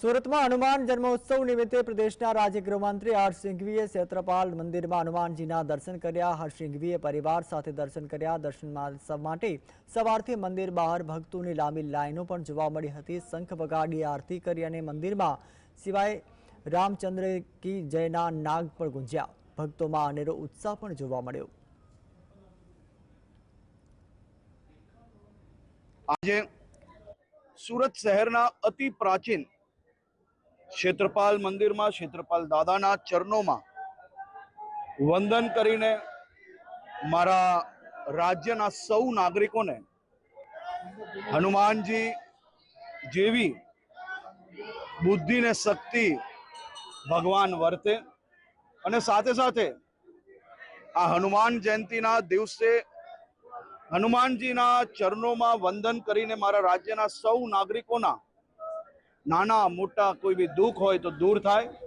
સુરતમાં હનુમાન જન્મોત્સવ નિમિત્તે પ્રદેશના રાજ્ય ગૃહમંત્રી હર્ષ સિંઘવીએ ક્ષેત્રપાલ મંદિરમાં હનુમાનજીના દર્શન કર્યા. હર્ષ સિંઘવીએ પરિવાર સાથે દર્શન કર્યા. દર્શન માટે સવારથી મંદિર બહાર ભક્તોની લાંબી લાઈનો પણ જોવા મળી હતી. શંખ વગાડી આરતી કરી અને મંદિરમાં સિવાય રામચંદ્ર કી જયના નાગ પણ ગુંજ્યા. ભક્તોમાં અનેરો ઉત્સાહ પણ જોવા મળ્યો. આજે સુરત શહેરના અતિ પ્રાચીન ક્ષેત્રપાલ મંદિરમાં, ક્ષેત્રપાલ દાદાના ચરણોમાં વંદન કરીને મારા રાજ્યના સૌ નાગરિકોને હનુમાનજી જેવી બુદ્ધિ ને શક્તિ ભગવાન વર્તે અને સાથે સાથે આ હનુમાન જયંતિના દિવસે હનુમાનજીના ચરણોમાં વંદન કરીને મારા રાજ્યના સૌ નાગરિકોના નાના મોટા કોઈ બી દુઃખ હોય તો દૂર થાય.